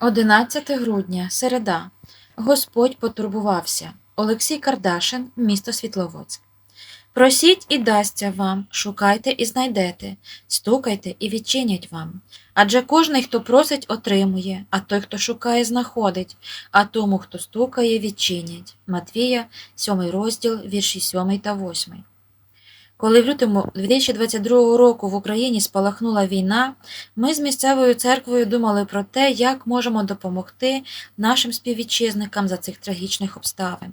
11 грудня, середа. Господь потурбувався. Олексій Кардашин, місто Світловодськ. Просіть і дасться вам, шукайте і знайдете, стукайте і відчинять вам. Адже кожний, хто просить, отримує, а той, хто шукає, знаходить, а тому, хто стукає, відчинять. Матвія, 7 розділ, вірші 7 та 8. Коли в лютому 2022 року в Україні спалахнула війна, ми з місцевою церквою думали про те, як можемо допомогти нашим співвітчизникам за цих трагічних обставин.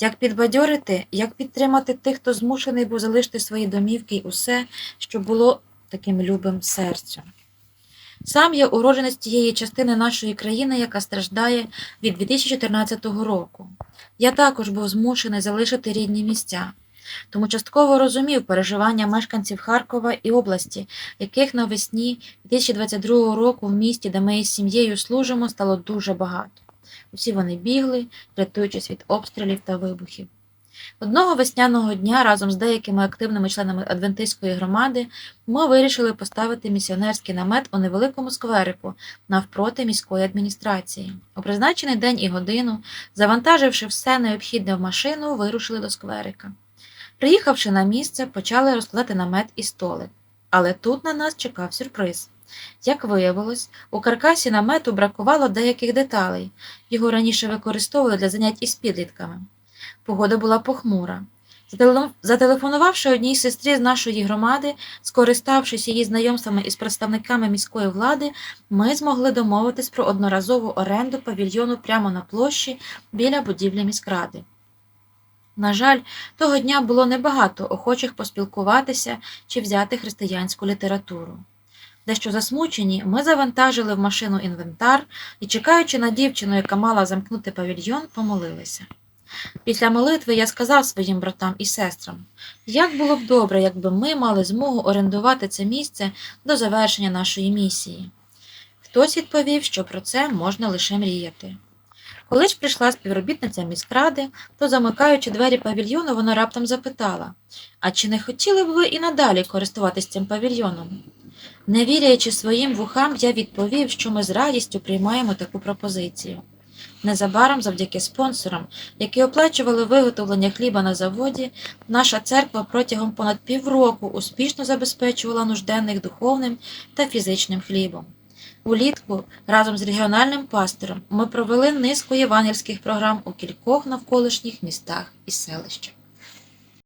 Як підбадьорити, як підтримати тих, хто змушений був залишити свої домівки й усе, що було таким любим серцю. Сам я уродженець тієї частини нашої країни, яка страждає від 2014 року. Я також був змушений залишити рідні місця, тому частково розумів переживання мешканців Харкова і області, яких навесні 2022 року в місті, де ми із сім'єю служимо, стало дуже багато. Усі вони бігли, рятуючись від обстрілів та вибухів. Одного весняного дня разом з деякими активними членами адвентистської громади ми вирішили поставити місіонерський намет у невеликому скверику навпроти міської адміністрації. У призначений день і годину, завантаживши все необхідне в машину, вирушили до скверика. Приїхавши на місце, почали розкладати намет і столик. Але тут на нас чекав сюрприз. Як виявилось, у каркасі намету бракувало деяких деталей. Його раніше використовували для занять із підлітками. Погода була похмура. Зателефонувавши одній сестрі з нашої громади, скориставшись її знайомствами із представниками міської влади, ми змогли домовитись про одноразову оренду павільйону прямо на площі біля будівлі міськради. На жаль, того дня було небагато охочих поспілкуватися чи взяти християнську літературу. Дещо засмучені, ми завантажили в машину інвентар і, чекаючи на дівчину, яка мала замкнути павільйон, помолилися. Після молитви я сказав своїм братам і сестрам, як було б добре, якби ми мали змогу орендувати це місце до завершення нашої місії. Хтось відповів, що про це можна лише мріяти. Коли ж прийшла співробітниця міськради, то, замикаючи двері павільйону, вона раптом запитала А чи не хотіли б ви і надалі користуватись цим павільйоном? Не вірячи своїм вухам, я відповів, що ми з радістю приймаємо таку пропозицію. Незабаром, завдяки спонсорам, які оплачували виготовлення хліба на заводі, наша церква протягом понад півроку успішно забезпечувала нужденних духовним та фізичним хлібом. Улітку разом з регіональним пастором ми провели низку євангельських програм у кількох навколишніх містах і селищах.